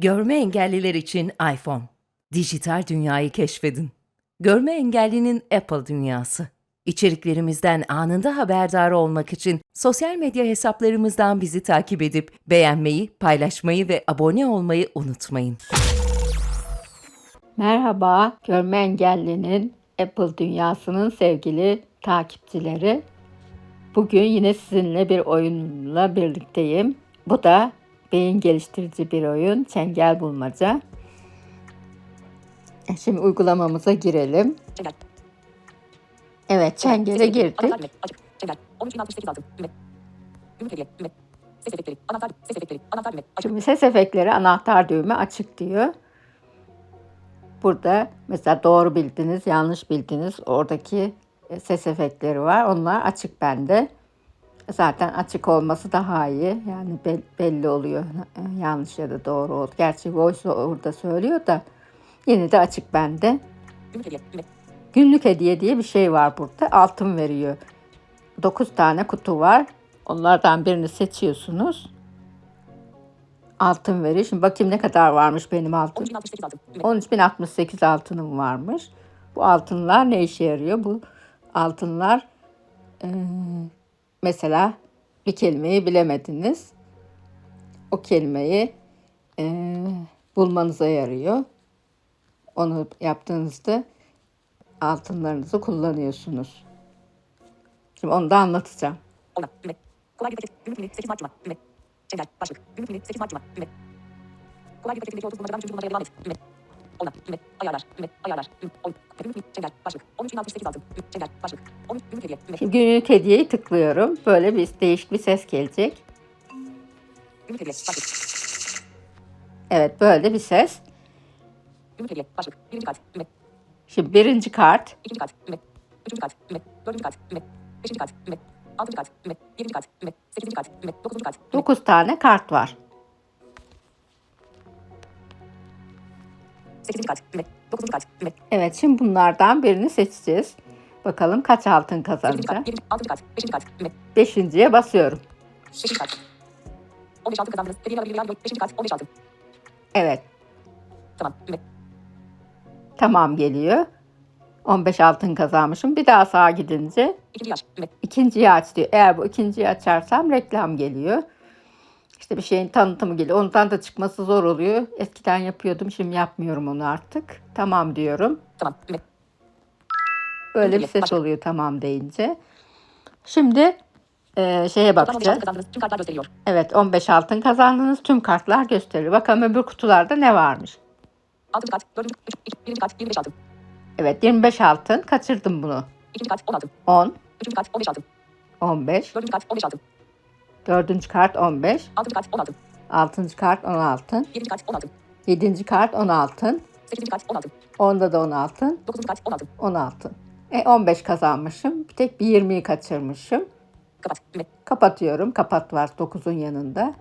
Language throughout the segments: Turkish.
Görme engelliler için iPhone. Dijital dünyayı keşfedin. Görme engellinin Apple dünyası. İçeriklerimizden anında haberdar olmak için sosyal medya hesaplarımızdan bizi takip edip beğenmeyi, paylaşmayı ve abone olmayı unutmayın. Merhaba, görme engellinin Apple dünyasının sevgili takipçileri. Bugün yine sizinle bir oyunla birlikteyim. Bu da beyin geliştirici bir oyun, çengel bulmaca. E, Şimdi uygulamamıza girelim. Çengel. Evet, çengele girdik. Anahtar düğme. Açık. Çengel. 13068 altın. Düğme. Gümrük hediye. Düğme. Ses efektleri. Anahtar. Ses efektleri. Anahtar düğme. Açık. Şimdi ses efektleri anahtar düğme açık diyor. Burada mesela doğru bildiniz, yanlış bildiniz. Oradaki e, ses efektleri var. Onlar açık bende. Zaten açık olması daha iyi. Yani bel- belli oluyor e, yanlış ya da doğru oldu. Gerçi voice orada söylüyor da yine de açık bende. Gümrük hediye. Günlük hediye diye bir şey var burada. Altın veriyor. 9 tane kutu var. Onlardan birini seçiyorsunuz. Altın veriyor. Şimdi bakayım ne kadar varmış benim altın. 13068 altın. Düğme. 13.068 altınım varmış. Bu altınlar ne işe yarıyor? Bu altınlar eee, mesela bir kelimeyi bilemediniz. O kelimeyi eee, bulmanıza yarıyor. Onu yaptığınızda altınlarınızı kullanıyorsunuz. Şimdi onu da anlatacağım. Oyna. Düğme. Kolay bir paket. Gümrük mini. 8 Mart Cuma. Düğme. Çengel. Başlık. Gümrük mini. 8 Mart Cuma. Düğme. Kolay bir paketindeki 30 bulmacadan 3. bulmacaya devam et. Düğme. Oyna. Düğme. Ayarlar. Düğme. Ayarlar. Düğme. Gümrük mini. Çengel. Başlık. 13068 altın. Çengel. Başlık. 13. Gümrük hediye. Düğme. Şimdi günlük hediyeyi tıklıyorum. Böyle bir değişik bir ses gelecek. Gümrük hediye. Başlık. Evet böyle bir ses. Gümrük hediye. Başlık. Birinci kart. Düğme. Şimdi birinci kart. İkinci kart. Düğme. Üçüncü kart. Düğme. Dördüncü kart. Düğme. Beşinci kart. Düğme. Altıncı kart. Düğme. Yedinci kart. Düğme. Sekizinci kart. Düğme. Dokuzuncu kart. Düğme. 9 tane kart var. Sekizinci kart. Düğme. Dokuzuncu kart. Düğme. Evet şimdi bunlardan birini seçeceğiz. Bakalım kaç altın Sekizinci kazanacak. kart. Yedinci. Altıncı kart. Beşinci kart. Düğme. Beşinciye basıyorum. Beşinci kart. 15 altın kazandınız. Hediye alabilir rüya. Beşinci kart. 15 altın. Evet Tamam. Düğme. tamam geliyor. 15 altın kazanmışım. Bir daha sağa gidince İkinci yaş. Düğme. ikinciyi aç diyor. Eğer bu ikinciyi açarsam reklam geliyor. İşte bir şeyin tanıtımı geliyor. Ondan da çıkması zor oluyor. Eskiden yapıyordum. Şimdi yapmıyorum onu artık. Tamam diyorum. Tamam. Böyle bir ses oluyor tamam deyince. Şimdi e, şeye Toplam 15 bakacağız. Evet 15 altın kazandınız. Tüm kartlar gösteriyor. Bakalım öbür kutularda ne varmış. Altıncı kart. Dördüncü. Üç. iki, Birinci kart. 25 altın. Evet 25 altın. Kaçırdım bunu. İkinci kart. 10 altın. 10, Üçüncü kart. 15 altın. 15. Dördüncü kart. 15 altın. Dördüncü kart 15. Altıncı kart. 10 altın. Altıncı kart 10 altın. Yedinci kart. 10 altın. Yedinci kart 10 altın. Sekizinci kart. 10 altın. Onda da 10 altın. Dokuzuncu kart. 10 altın. 10 altın. E 15 kazanmışım. Bir tek bir 20'yi kaçırmışım. Kapat. Düğme. Kapatıyorum. Kapat var 9'un yanında.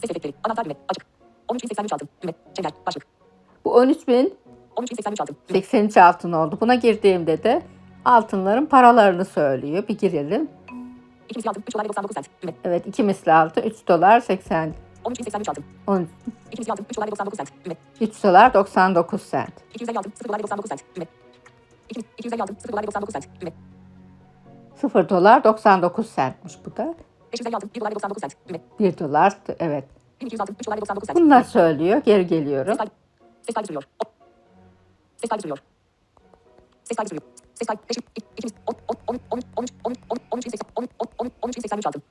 Ses efektleri. Anahtar düğme. Açık. 13.083 altın. Düğme. Çengel. Başlık. Bu 13.083 13.083 altın. Düğme. altın oldu. Buna girdiğimde de altınların paralarını söylüyor. Bir girelim. İki misli altın. 3 dolar ve 99 sent. Düğme. Evet 2 misli altın 3 dolar 80 13.083 altın. 10, İki misli altın. 3 dolar ve 99 sent. Düğme. 3 dolar 99 sent. 250 altın. 0 dolar ve 99 sent. Düğme. İki- 250 altın. 0 dolar ve 99 sent. Düğme. 0 dolar 99 centmiş bu da. 550 altın. 1 dolar ve 99 sent. Düğme. 1 dolar evet. 1200 altın. 3 dolar ve 99 sent. Bunlar söylüyor. Geri geliyorum. Ses kaydı. Ses kaydı sürüyor. Ses kaydı sürüyor. Ses kaydı sürüyor. Esay eşit 2000 13 13 13 13 13 1080 13 13 13 1083 altın.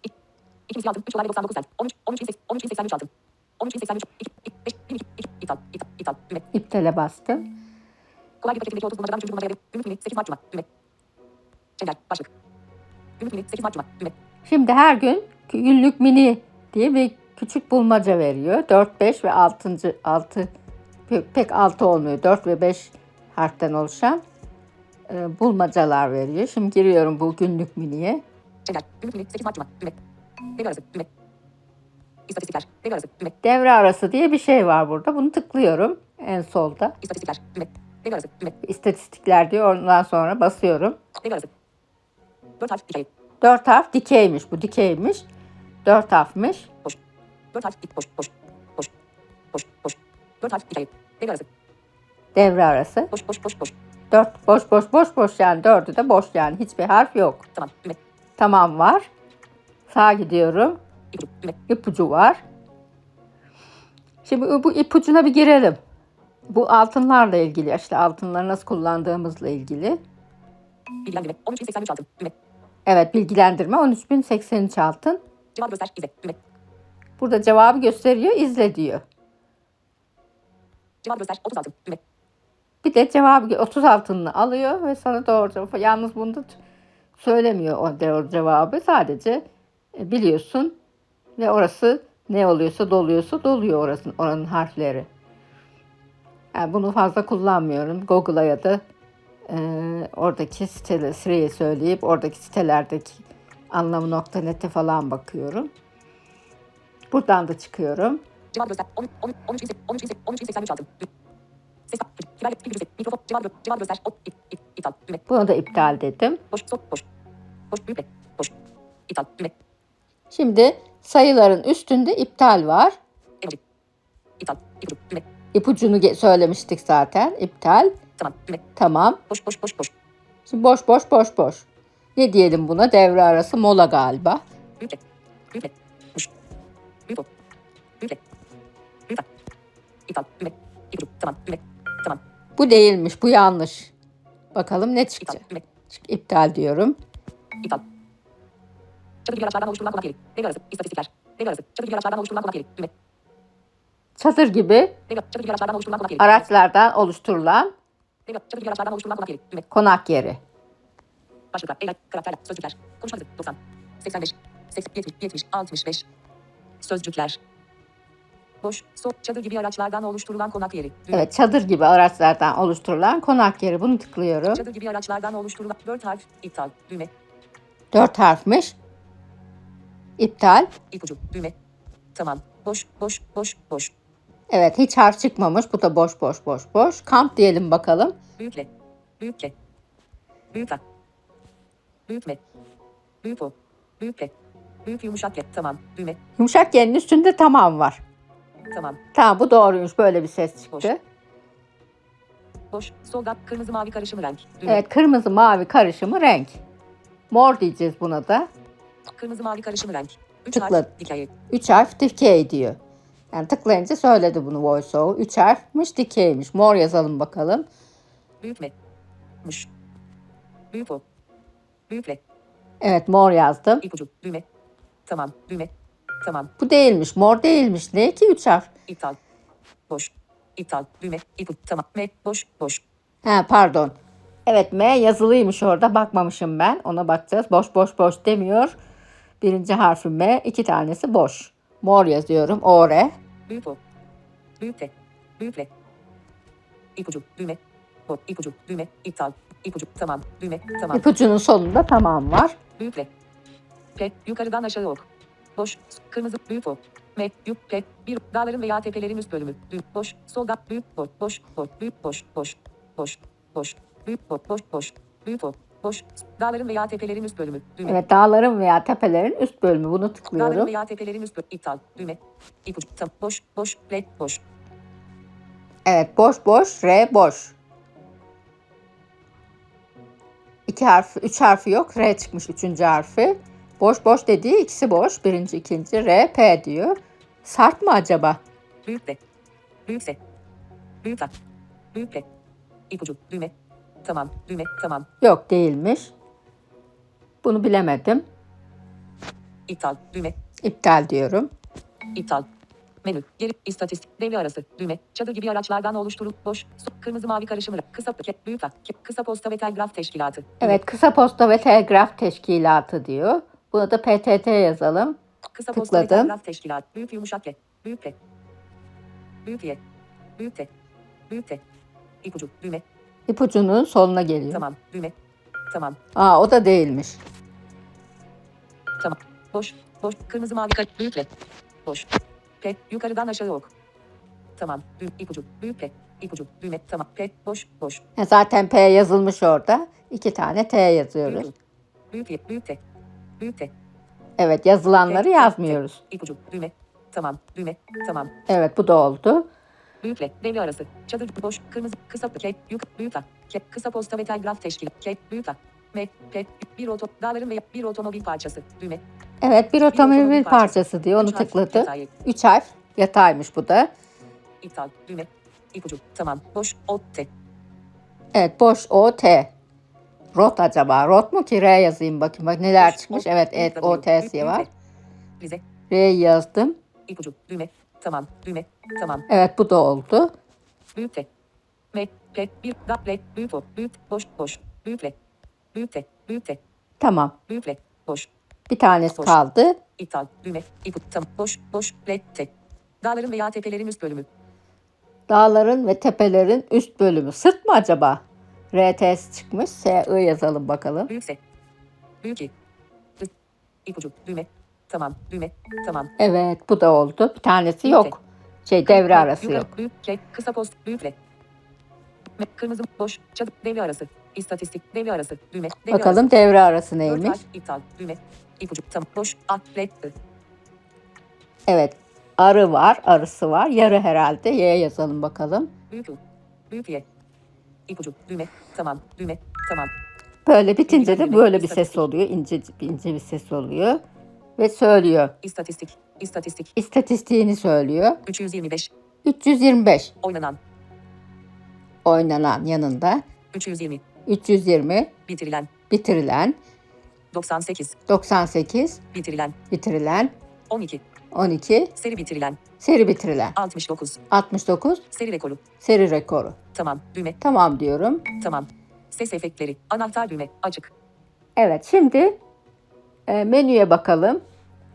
2000 altın 3 dolar 99 sent. 13 13 13 1083 altın. 13 1083 2 5 22 ithal ithal ithal düğme. İptale bastı. Kolay bir paketindeki 30 numaradan 3. numaraya gümrük günü 8 Mart Cuma düğme. Şeyler başlık. Gümrük günü 8 Mart Cuma düğme. Şimdi her gün günlük mini diye bir küçük bulmaca veriyor. 4, 5 ve 6. 6 pek 6 olmuyor. 4 ve 5 harften oluşan e, bulmacalar veriyor. Şimdi giriyorum bu günlük miniye. Çengel. Gümrük mini. 8 Mart Cuma. Düğme. Devre arası. Düğme. İstatistikler. Devre arası. Düğme. Devre arası diye bir şey var burada. Bunu tıklıyorum en solda. İstatistikler. Düğme. Devre arası. Düğme. İstatistikler diyor. Ondan sonra basıyorum. Devre arası. 4 harf dikey. 4 harf dikeymiş bu dikeymiş. 4 harfmiş. Boş. 4 harf dik. Boş. Boş. Boş. Boş. Boş. Dört harf. Hikaye. Devre arası. Devre arası. Boş. Boş. Boş. Boş. Dört boş boş boş boş yani dördü de boş yani hiçbir harf yok. Tamam. Tamam var. Sağa gidiyorum. Düğme. ipucu var. Şimdi bu ipucuna bir girelim. Bu altınlarla ilgili, işte altınları nasıl kullandığımızla ilgili. Bilgilendirme. 13.083 altın. Evet bilgilendirme 13.083 altın. Cevabı göster. İzle. Burada cevabı gösteriyor, izle diyor. Cevabı göster. 30 altın. Bir de cevabı 30 altınını alıyor ve sana doğru cevabı. Yalnız bunu da söylemiyor o doğru cevabı. Sadece e, biliyorsun ve orası ne oluyorsa doluyorsa doluyor orasının, oranın harfleri. Yani bunu fazla kullanmıyorum. Google'a ya da e, oradaki siteleri sırayı söyleyip oradaki sitelerdeki anlamı.net'e falan bakıyorum. Buradan da çıkıyorum. Cevabı göster. 13 13 13 13 13 altın. Düğme. Bunu da iptal dedim. Şimdi sayıların üstünde iptal var. İpucunu söylemiştik zaten. İptal. Tamam. Düğme. Tamam. Boş. Boş. Boş. Boş. Şimdi boş boş boş boş. Ne diyelim buna? Devre arası mola galiba. Tamam. Bu değilmiş. Bu yanlış. Bakalım ne İptal. çıkacak? Çık- İptal diyorum. İptal. Çadır gibi araçlardan oluşturulan konak yeri. Devre arası. İstatistikler. Devre arası. Çadır gibi araçlardan oluşturulan konak yeri. Düğme. Çadır gibi Devre. Çadır gibi araçlardan oluşturulan konak yeri. araçlardan oluşturulan Devre. Çadır gibi araçlardan oluşturulan konak yeri. Düğme. konak yeri. Başlıklar. Eyler. Karakterler. Sözcükler. Konuşma hızı. 90. 85. 80. 70. 70. 65. Sözcükler. Boş. Sol. Çadır gibi araçlardan oluşturulan konak yeri. Düğme. Evet çadır gibi araçlardan oluşturulan konak yeri. Bunu tıklıyorum. Çadır gibi araçlardan oluşturulan 4 harf. İptal. Düğme. Dört harfmiş. İptal. İpucu. Düğme. Tamam. Boş. Boş. Boş. Boş. Evet hiç harf çıkmamış. Bu da boş boş boş boş. Kamp diyelim bakalım. Büyükle. Büyükle. Büyükle. Büyükme. Büyük o. Büyükle. Büyük yumuşak le. Tamam. Düğme. Yumuşak yerin üstünde tamam var. Tamam. Tamam bu doğruymuş. Böyle bir ses çıktı. Boş. Boş. Solda kırmızı mavi karışımı renk. Düğme. Evet kırmızı mavi karışımı renk. Mor diyeceğiz buna da. Kırmızı mavi karışımı renk. 3 Tıkla. harf. Dikey. Üç harf dikey diyor. Yani tıklayınca söyledi bunu voiceover. Üç harfmiş dikeymiş. Mor yazalım bakalım. Büyükme. Muş. Büyük o. Büyükle. Evet mor yazdım. İpucu. Düğme. Tamam. Düğme. Tamam. Bu değilmiş. Mor değilmiş. Ne ki üç harf? İptal. Boş. İptal. Düğme. İpucu. Tamam. Me. Boş. Boş. Ha pardon. Evet M yazılıymış orada. Bakmamışım ben. Ona bakacağız. Boş boş boş demiyor. Birinci harfi M. iki tanesi boş. Mor yazıyorum. Ore. Büyük o. Büyükle. Büyükle. İpucu. Düğme. Bo. İpucu. Düğme. İptal. İpucu. Tamam. Düğme. Tamam. İpucunun sonunda tamam var. Büyükle. P. Yukarıdan aşağı ok. Boş. Kırmızı. Büyük o. M. Yuk. P. Bir. Dağların veya tepelerin üst bölümü. Düğüm. Boş. Solda. Büyük. Boş. Boş. Boş. Büyük. Boş. Boş. Boş. Boş. Büyük. Boş. Boş. Boş. Büyük o. Boş. Dağların veya tepelerin üst bölümü. Düğme. Evet dağların veya tepelerin üst bölümü. Bunu Dağların tıklıyorum. veya tepelerin üst bölümü. İptal. Düğme. İpucu. Tam. Boş. Boş. Red. Boş. Evet boş boş R boş. İki harfi, üç harfi yok. R çıkmış üçüncü harfi. Boş boş dediği ikisi boş. Birinci, ikinci. R, P diyor. Sarp mı acaba? Büyükle. Büyükse. Büyükle. Büyükle. İpucu. Düğme. Tamam. Düğme. Tamam. Yok değilmiş. Bunu bilemedim. İptal. Düğme. İptal diyorum. İptal. Menü. Geri. istatistik. Devre arası. Düğme. Çadır gibi araçlardan oluşturulup boş. Kırmızı mavi karışımı. Kısa ke, büyük ke, Kısa posta ve telgraf teşkilatı. Düğme. Evet kısa posta ve telgraf teşkilatı diyor. Buna da PTT yazalım. Kısa tıkladım. telgraf teşkilatı. Büyük yumuşak le. Büyük le. Büyük ye. Büyük te. Büyük te. İpucu. Düğme. İpucunun sonuna geliyor. Tamam. Düğme. Tamam. Aa o da değilmiş. Tamam. Boş. Boş. Kırmızı mavi kar. Büyükle. Boş. P. Yukarıdan aşağı ok. Tamam. Dü ipucu. Büyük P. İpucu. Düğme. Tamam. P. Boş. Boş. Ha, Zaten P yazılmış orada. İki tane T yazıyoruz. Büyük. Büyük. Büyük T. T. Evet yazılanları yazmıyoruz. İpucu. Düğme. Tamam. Düğme. Tamam. Evet bu da oldu. Büyükle. Devre arası. Çadır. Boş. Kırmızı. Kısa. K. Yük. Büyük. A, K. Kısa posta ve telgraf teşkil. K. Büyük. A, M. P. Bir oto. Dağların veya bir otomobil parçası. Düğme. Evet bir otomobil otomobil parçası parçası. diyor. Onu Üç tıkladı. yatay. 3 harf yataymış bu da. İptal. Düğme. İpucu. Tamam. Boş. O. T. Evet boş O T. Rot acaba? Rot mu ki? R yazayım bakayım. Bak neler çıkmış. Evet evet O T'si var. R yazdım. İpucu. Düğme. Tamam. Düğme. Tamam. Evet bu da oldu. Büyük T. M. P. Bir. Da. L. Büyük O. Büyük. Boş. Boş. Büyük L. Büyük T. Büyük T. Tamam. Büyük L. Boş. Bir tanesi Boş. kaldı. İptal. Düğme. İpucu. Tam. Boş. Boş. L. T. Dağların veya tepelerin üst bölümü. Dağların ve tepelerin üst bölümü. Sırt mı acaba? RTS çıkmış. S I yazalım bakalım. Büyük S. Büyük İ. İpucu. Düğme. Tamam. Düğme. Tamam. Evet bu da oldu. Bir tanesi Büyük yok. Şey devre Büyük, arası yukarı, yok. Büyük K. Kısa post. Büyük L. Kırmızı. Boş. Çadır. Devre arası. İstatistik. Devre arası. Düğme. Devre Bakalım arası. devre arası neymiş? harf, iptal. Düğme. İpucu. Tam. Boş. A. L. Evet. Arı var, arısı var. Yarı herhalde. Y yazalım bakalım. Büyük U. Büyük Y. İpucu. Düğme. Tamam. Düğme. Tamam. Böyle bitince de böyle bir ses oluyor. İnce, ince bir ses oluyor. Ve söylüyor. İstatistik. İstatistik. İstatistiğini söylüyor. 325. 325 Oynanan. oynanan yanında. 320. 320 Bitirilen. bitirilen. 98. 98 Bitirilen. bitirilen. 12. 12 Seri bitirilen. seri bitirilen. 69. 69 Seri rekoru. seri rekoru. Tamam. Düğme. Tamam diyorum. Tamam. Ses efektleri. Anahtar düğme. Açık. Evet şimdi e, menüye bakalım.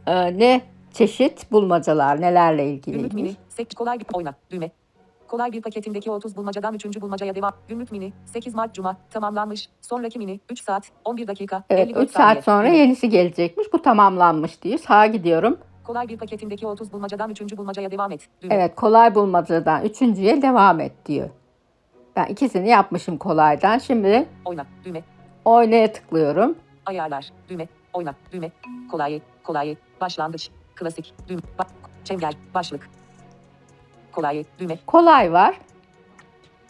E, ne çeşit bulmacalar nelerle Gümrük ilgiliymiş. mini. Sek kolay bir oyna. Düğme. Kolay bir paketindeki 30 bulmacadan 3. bulmacaya devam. Gümrük mini. 8 Mart Cuma. Tamamlanmış. Sonraki mini. 3 saat. 11 dakika. Evet 54 3 saat saniye. sonra yenisi gelecekmiş. Bu tamamlanmış diyor. Sağa gidiyorum. Kolay bir paketindeki 30 bulmacadan 3. bulmacaya devam et. Düğme. Evet kolay bulmacadan üçüncüye devam et diyor. Ben ikisini yapmışım kolaydan. Şimdi Oyna. Düğme. oynaya tıklıyorum. Ayarlar. Düğme. Oyna. Düğme. Kolay. Kolay. Başlangıç. Klasik. Düğme. Bak. Çengel. Başlık. Kolay. Düğme. Kolay var.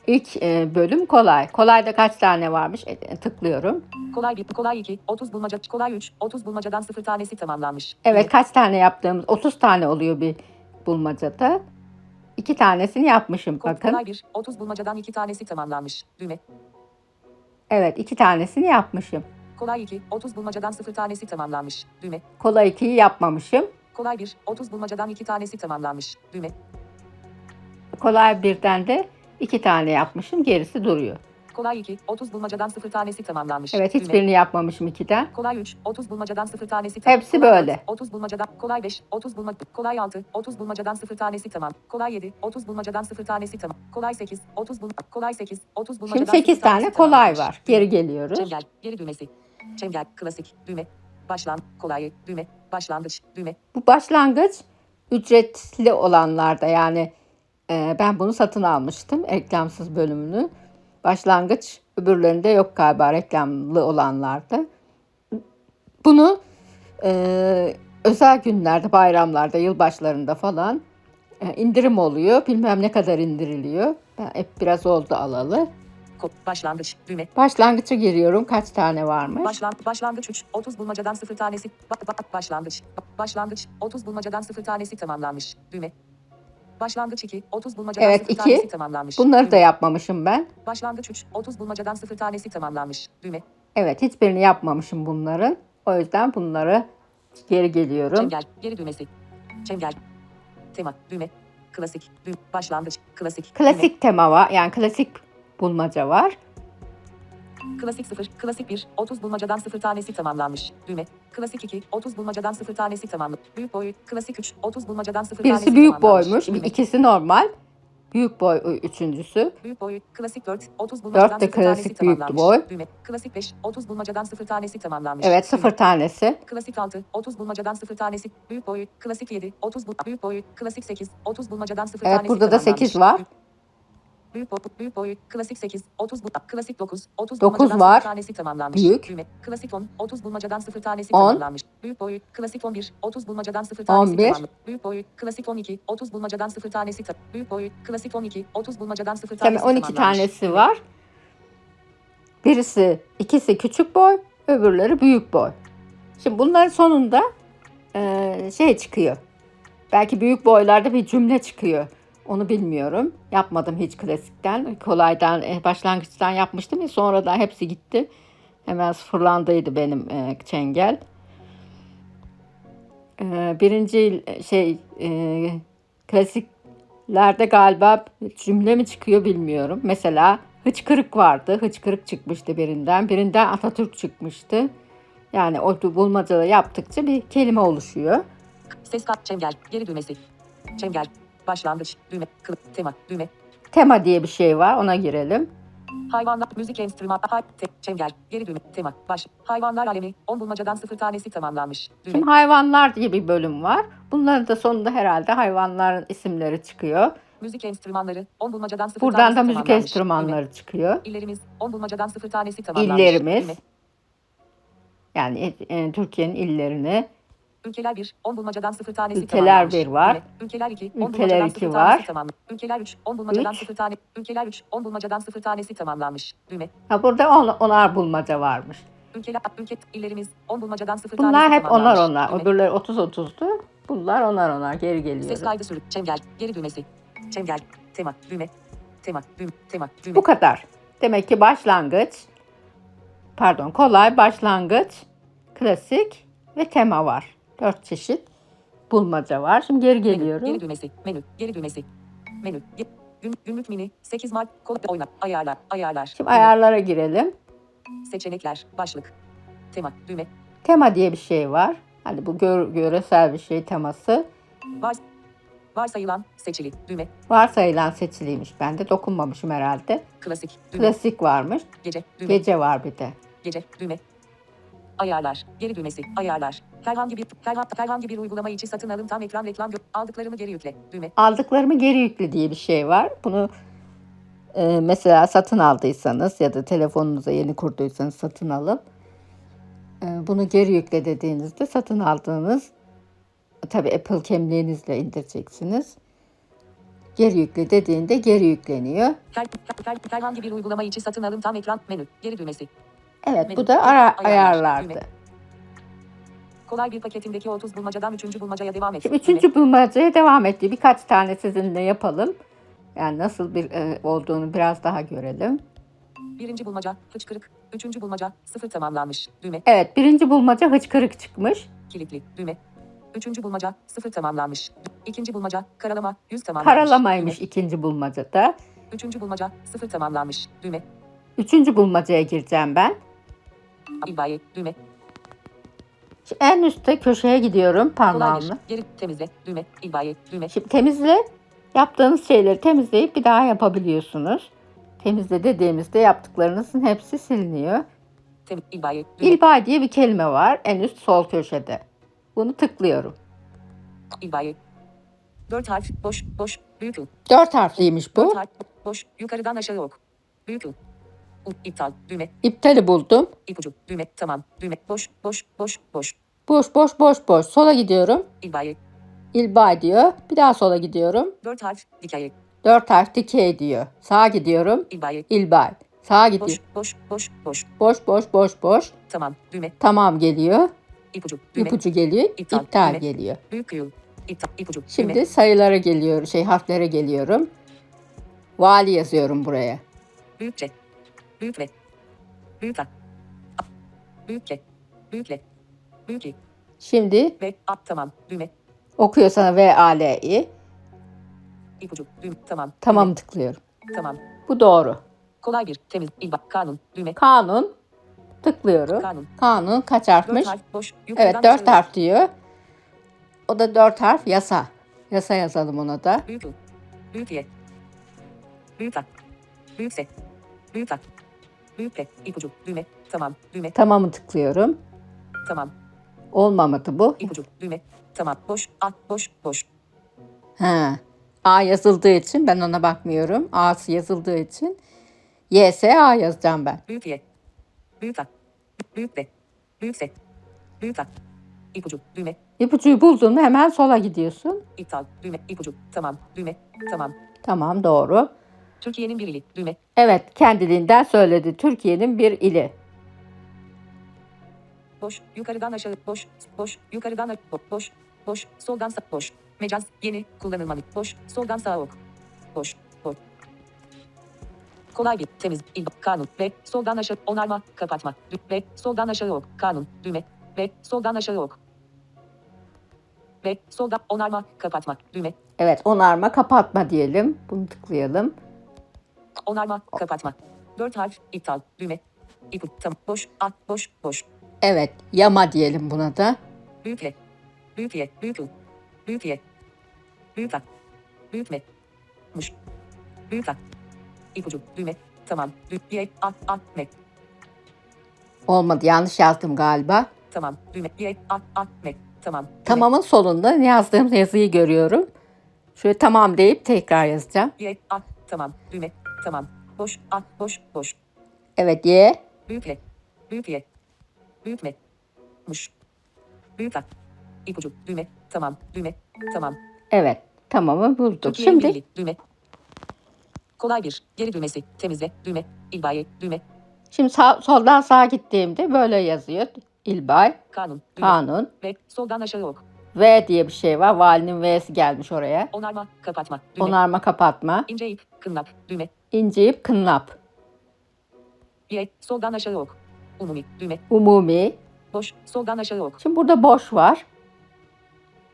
İlk e, bölüm kolay. Kolayda kaç tane varmış? E, tıklıyorum. Kolay 1. Kolay 2. 30 bulmaca. Kolay 3. 30 bulmacadan 0 tanesi tamamlanmış. Evet kaç tane yaptığımız 30 tane oluyor bir bulmacada. İki tanesini yapmışım Ko- bakın. Kolay 1. 30 bulmacadan 2 tanesi tamamlanmış. Düğme. Evet iki tanesini yapmışım. Kolay 2. 30 bulmacadan 0 tanesi tamamlanmış. Düğme. Kolay 2'yi yapmamışım. Kolay 1. 30 bulmacadan 2 tanesi tamamlanmış. Düğme. Kolay birden de iki tane yapmışım. Gerisi duruyor. Kolay 2. 30 bulmacadan 0 tanesi tamamlanmış. Evet hiçbirini yapmamışım ikiden. Kolay 3. 30 bulmacadan 0 tanesi tam- Hepsi Kolay böyle. dört, 30 bulmacadan kolay 5. 30 bulma kolay 6. 30 bulmacadan 0 tanesi tamam. Kolay 7. 30 bulmacadan 0 tanesi tamam. Kolay 8. 30 bul kolay 8. 30 bulmacadan Şimdi 8 sıfır tanesi tane kolay var. Geri geliyoruz. Çengel. Geri düğmesi. Çengel. Klasik. Düğme. Başlan. Kolay. Düğme. Başlangıç. Düğme. Bu başlangıç ücretli olanlarda yani e, ben bunu satın almıştım reklamsız bölümünü. Başlangıç öbürlerinde yok galiba reklamlı olanlarda. Bunu e, özel günlerde, bayramlarda, yılbaşlarında falan e, indirim oluyor. Bilmem ne kadar indiriliyor. Ben hep biraz oldu alalı. Başlangıç. Düğme. Başlangıça giriyorum. Kaç tane varmış? Başlan başlangıç 3. 30 bulmacadan 0 tanesi. Ba- ba- başlangıç. Ba- Başlangıç. 30 bulmacadan 0 tanesi tamamlanmış. Düğme. Başlangıç 2. 30 bulmacadan Evet, 0 iki. tanesi tamamlanmış. Bunları da Düğme. yapmamışım ben. Başlangıç 3. 30 bulmacadan 0 tanesi tamamlanmış. Düğme. Evet hiçbirini yapmamışım bunların. O yüzden bunları geri geliyorum. Çengel. Geri düğmesi. Çengel. Tema. Düğme. Klasik. Düğme. Başlangıç. Klasik. Düğme. Klasik tema var. Yani klasik bulmaca var. Klasik 0. Klasik 1. 30 bulmacadan 0 tanesi tamamlanmış. Düğme. Klasik 2. 30 bulmacadan 0 tanesi tamamlı. Büyük boy. Klasik 3. 30 bulmacadan 0 tanesi Birisi büyük tamamlanmış. boymuş. Düğme. ikisi normal. Büyük boy üçüncüsü. Büyük boy. Klasik 4. 30 bulmacadan de 0 tanesi klasik büyük tamamlanmış. boy. Düğme. Klasik 5. 30 bulmacadan 0 tanesi tamamlanmış. Evet sıfır tanesi. Klasik 6. 30 bulmacadan 0 tanesi. Büyük boy. Klasik 7. 30 bu büyük boy. Klasik 8. 30 bulmacadan 0 Evet tanesi burada da tamamlanmış. 8 var. Büyük boy, büyük boy, klasik 8, 30 bu, klasik 9, 30 Dokuz bulmacadan var. 0 tanesi tamamlanmış. Büyük. Düğme, klasik 10, 30 bulmacadan 0 tanesi On. tamamlanmış. Büyük boy, klasik 11, 30 bulmacadan 0 tanesi 11. tamamlanmış. Büyük boy, klasik 12, 30 bulmacadan 0 tanesi ta- Büyük boy, klasik 12, 30 bulmacadan 0 Tabii tanesi 12 tamamlanmış. tanesi var. Birisi, ikisi küçük boy, öbürleri büyük boy. Şimdi bunların sonunda eee, şey çıkıyor. Belki büyük boylarda bir cümle çıkıyor. Onu bilmiyorum. Yapmadım hiç klasikten. Kolaydan, eh, başlangıçtan yapmıştım ya sonradan hepsi gitti. Hemen sıfırlandıydı benim eh, çengel. Eee, birinci şey klasiklerde galiba cümle mi çıkıyor bilmiyorum. Mesela hıçkırık vardı. Hıçkırık çıkmıştı birinden. Birinden Atatürk çıkmıştı. Yani o bulmacalı yaptıkça bir kelime oluşuyor. Ses kat, çengel, geri düğmesi. Çengel, başlangıç, düğme, kılık, tema, düğme. Tema diye bir şey var. Ona girelim. Hayvanlar, müzik enstrüman, hay, te, çengel, geri düğme, tema, baş. Hayvanlar alemi, 10 bulmacadan 0 tanesi tamamlanmış. Düğme. Şimdi hayvanlar diye bir bölüm var. Bunların da sonunda herhalde hayvanların isimleri çıkıyor. Müzik enstrümanları 10 bulmacadan 0 Buradan tanesi da müzik enstrümanları çıkıyor. Düğme. İllerimiz 10 bulmacadan 0 tanesi tamamlanmış. İllerimiz. Düğme. Yani e, Türkiye'nin illerini. Ülkeler 1 10 bulmacadan 0 tanesi Ülkeler tamamlanmış. bir var. Düğme. Ülkeler 2 10 Ülkeler bulmacadan iki 0 var. tanesi tamamlanmış. Ülkeler 3 10 bulmacadan Üç. 0 tane. Ülkeler 3 10 bulmacadan 0 tanesi tamamlanmış. Düğme. Ha burada on, onar bulmaca varmış. Ülkeler ülke illerimiz 10 bulmacadan 0 Bunlar tanesi hep onar onar. Düğme. Öbürleri 30 30'du. Bunlar onar onar geri geliyor. Ses kaydı sürü. Çengel. Geri düğmesi. Çengel. Tema. Düğme. Tema. Düğme. Tema. Düğme. Bu kadar. Demek ki başlangıç, pardon kolay, başlangıç, klasik ve tema var. Dört çeşit bulmaca var. Şimdi geri Menü. geliyorum. Geri düğmesi. Menü. Geri düğmesi. Menü. Gün, günlük mini. 8 Mart. Kol oyna. Ayarlar. Ayarlar. Şimdi ayarlara girelim. Seçenekler. Başlık. Tema. Düğme. Tema diye bir şey var. Hani bu gör, göresel bir şey teması. Var, varsayılan. Seçili. Düğme. Varsayılan seçiliymiş. Ben de dokunmamışım herhalde. Klasik. Düğme. Klasik varmış. Gece. Düğme. Gece var bir de. Gece. Düğme. Ayarlar. Geri düğmesi. Ayarlar. Herhangi bir herhangi, herhangi bir uygulama için satın alın tam ekran reklam aldıklarımı geri yükle. Düğme. aldıklarımı geri yükle diye bir şey var. Bunu e, mesela satın aldıysanız ya da telefonunuza yeni kurduysanız satın alın. E, bunu geri yükle dediğinizde satın aldığınız tabi Apple kimliğinizle indireceksiniz. Geri yükle dediğinde geri yükleniyor. Her, her, herhangi bir uygulama için satın alın tam ekran menü. Geri düğmesi. Evet Menü. bu da ara, Ayarlar, ayarlardı. düğme. Kolay bir paketindeki 30 bulmacadan 3. bulmacaya devam et. Şimdi Düğme. üçüncü bulmacaya devam etti. Birkaç tane sizinle yapalım. Yani nasıl bir e, olduğunu biraz daha görelim. Birinci bulmaca. Hıçkırık. Üçüncü bulmaca. Sıfır tamamlanmış. Düğme. Evet birinci bulmaca hıçkırık çıkmış. Kilitli. Düğme. Üçüncü bulmaca. Sıfır tamamlanmış. İkinci bulmaca. Karalama. Yüz tamamlanmış. Karalamaymış Düğme. ikinci bulmacada. Üçüncü bulmaca. Sıfır tamamlanmış. Düğme. Üçüncü bulmacaya gireceğim ben. İlbaye. Düğme. En üstte köşeye gidiyorum parmağımla. Geri temizle. Düğme. İlbaye. Düğme. Şimdi temizle. Yaptığınız şeyleri temizleyip bir daha yapabiliyorsunuz. Temizle dediğimizde yaptıklarınızın hepsi siliniyor. Tem İlbaye. Düğme. İlbay diye bir kelime var en üst sol köşede. Bunu tıklıyorum. İlbaye. Dört harf. Boş. Boş. Büyük ü. Dört harfliymiş bu. Dört harf. Boş. Yukarıdan aşağı ok. Büyük. U. İptal. Düğme. İptali buldum. İpucu. Düğme. Tamam. Düğme. Boş. Boş. Boş. Boş. Boş boş boş boş. Sola gidiyorum. İlbaye. İlbay diyor. Bir daha sola gidiyorum. Dört harf. Dikey. Dört harf dikey diyor. Sağa gidiyorum. İlbaye. İlbay. Sağa gidiyor. Boş. Boş. Boş. Boş. Boş boş boş boş. Tamam. Düğme. Tamam geliyor. İpucu. Düğme. İpucu geliyor. İptal, İptal düğme. geliyor. Büyük kıyıl. İptal. İpucu. Şimdi Düğme. sayılara geliyorum. Şey harflere geliyorum. Vali yazıyorum buraya. Büyükçe. Büyük ve. Büyük a. A. Büyük ke. Büyük le. Büyük i. Şimdi Ve a. Tamam. Düğme. okuyor sana V A L I. İpucu. Düğme. Tamam. Tamam tıklıyorum. Düğme. Tamam. Bu doğru. Kolay bir. Temiz. İlba. Kanun. Düğme. Kanun. Tıklıyorum. Kanun. Kanun kaç Dört harfmiş? harf. Boş. Evet dört harf diyor. O da dört harf yasa. Yasa yazalım ona da. Büyük. Büyük ye. Büyük a. Büyük se. Büyük a. Büyük le. İpucu. Düğme. Tamam. Düğme. Tamamı tıklıyorum. Tamam. Olmamadı bu. İpucu. Düğme. Tamam. Boş. A. Boş. Boş. Ha. A yazıldığı için ben ona bakmıyorum. A'sı yazıldığı için YS A yazacağım ben. Büyük Y. Büyük A. Büyük B. Büyük S. Büyük A. İpucu. Düğme. İpucuyu buldun mu hemen sola gidiyorsun. İptal. Düğme. İpucu. Tamam. Düğme. Tamam. Tamam doğru. Türkiye'nin bir ili. Düğme. Evet kendiliğinden söyledi. Türkiye'nin bir ili. Boş. Yukarıdan aşağı. Boş. Boş. Yukarıdan aşağı. Boş. Boş. Soldan sağ. Boş. Mecaz. Yeni. Kullanılmalı. Boş. Soldan sağa ok. Boş. Boş. Kolay bir. Temiz. İl. Kanun. Ve soldan aşağı. Onarma. Kapatma. Dü- Ve soldan aşağı ok. Kanun. Düğme. Ve soldan aşağı ok. Ve soldan onarma. Kapatma. Düğme. Evet onarma kapatma diyelim. Bunu tıklayalım. Onarma. Kapatma. Dört harf. iptal. Düğme. İpu. Tam. Boş. A. Boş. Boş. Evet yama diyelim buna da. Büyük Y. Büyük Y. Büyük U. Büyük Y. Büyük A. Büyük M. Muş. Büyük A. İpucu. Düğme. Tamam. Büyük Y. A. A. M. Olmadı yanlış yazdım galiba. Tamam. Düğme. Y. A. A. M. Tamam. Düğme. Tamamın solunda yazdığım yazıyı görüyorum. Şöyle tamam deyip tekrar yazacağım. Y. A. Tamam. Düğme. Tamam. Boş. A. Boş. Boş. Evet Y. Büyük Y. Büyük Y. Büyük M. Muş. Büyük A. İpucu. Düğme. Tamam. Düğme. Tamam. Evet tamamı bulduk. Türkiye'nin Şimdi birliği. Düğme. Kolay bir. Geri düğmesi. Temizle. Düğme. İlbaye. Düğme. şimdi sağ, soldan sağa gittiğimde böyle yazıyor. İlbay, Kanun. Düğme. kanun, Ve soldan aşağı ok. V diye bir şey var. Valinin V'si gelmiş oraya. Onarma. Kapatma. Düğme. Onarma kapatma. İnce ip. Kınlap. Düğme. İnce ip kınlap. Y. Soldan aşağı ok. Umumi. Düğme. Umumi. Boş. Soldan aşağı ok. Şimdi burada boş var.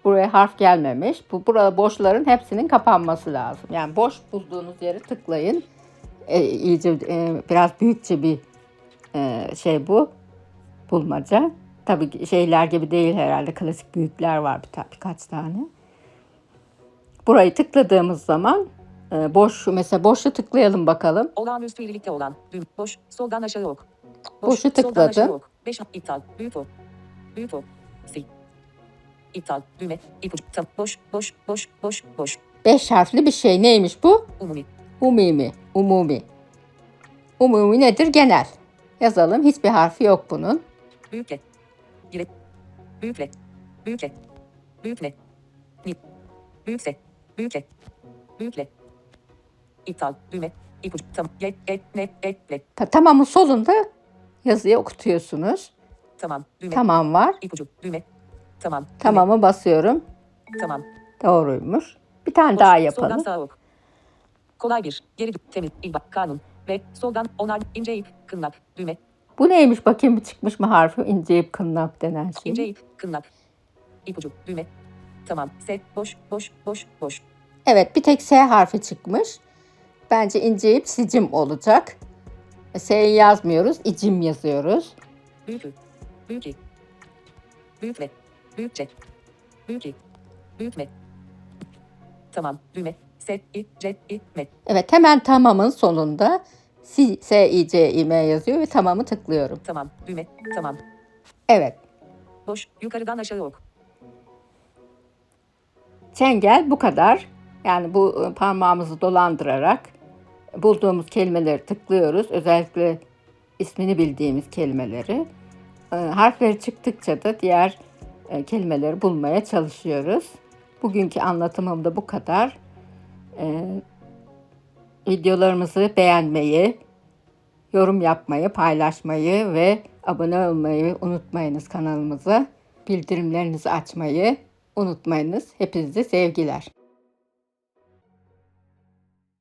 Buraya harf gelmemiş. Bu burada boşların hepsinin kapanması lazım. Yani boş bulduğunuz yere tıklayın. E, iyice e, biraz büyükçe bir e, şey bu bulmaca. Tabii şeyler gibi değil herhalde. Klasik büyükler var bir ta- birkaç tane. Burayı tıkladığımız zaman e, boş mesela boşu tıklayalım bakalım. Olağanüstü irilikte olan. Düğme. Boş. Soldan aşağı ok. Boşu Soldan tıkladım. aşağı ok. 5 iptal. Büyük o. Büyük o. Sil. İptal. Düğme. İpucu. Tam. Boş. Boş. Boş. Boş. Boş. Beş harfli bir şey. Neymiş bu? Umumi. Umumi, umumi. Umumi nedir? Genel. Yazalım. Hiçbir harfi yok bunun. Büyükle. Gire. Büyükle. Büyükle. Büyükle. Büyükse. Büyükle. Büyükle. İptal. Düğme. İpucu. Tam. Ye. Et. Ne. Etle. Ta- tamamın solunda yazıyı okutuyorsunuz. Tamam. Düğme. Tamam var. İpucu. Düğme. Tamam. Düğme. Tamamı basıyorum. Tamam. Doğruymuş. Bir tane Boş. daha Soldan yapalım. sağa ok. Kolay bir. Geri temiz. İlbak. Kanun. Ve soldan onar. ince ip. Kınlap. Düğme. Bu neymiş? Bakayım bir çıkmış mı harfi? İnce ip kınlap denen şey. İnce ip. Kınlap. İpucu. Düğme. Tamam. S. Boş. Boş. Boş. Boş. Evet bir tek S harfi çıkmış. Bence ince ip sicim olacak. S'yi yazmıyoruz. icim yazıyoruz. Büyük. Büyük ve. Büyükçe. Büyük i. Büyük me. Tamam. Düğme. S. I. C. I. M. Evet hemen tamamın sonunda S, S, I, C, I, M yazıyor ve tamamı tıklıyorum. Tamam. Düğme. Tamam. Evet. Boş. Yukarıdan aşağı ok. Çengel bu kadar. Yani bu e, parmağımızı dolandırarak bulduğumuz kelimeleri tıklıyoruz. Özellikle ismini bildiğimiz kelimeleri. E, Harfleri çıktıkça da diğer e, kelimeleri bulmaya çalışıyoruz. Bugünkü anlatımım da bu kadar. E, Videolarımızı beğenmeyi, yorum yapmayı, paylaşmayı ve abone olmayı unutmayınız kanalımıza. Bildirimlerinizi açmayı unutmayınız. Hepinize sevgiler.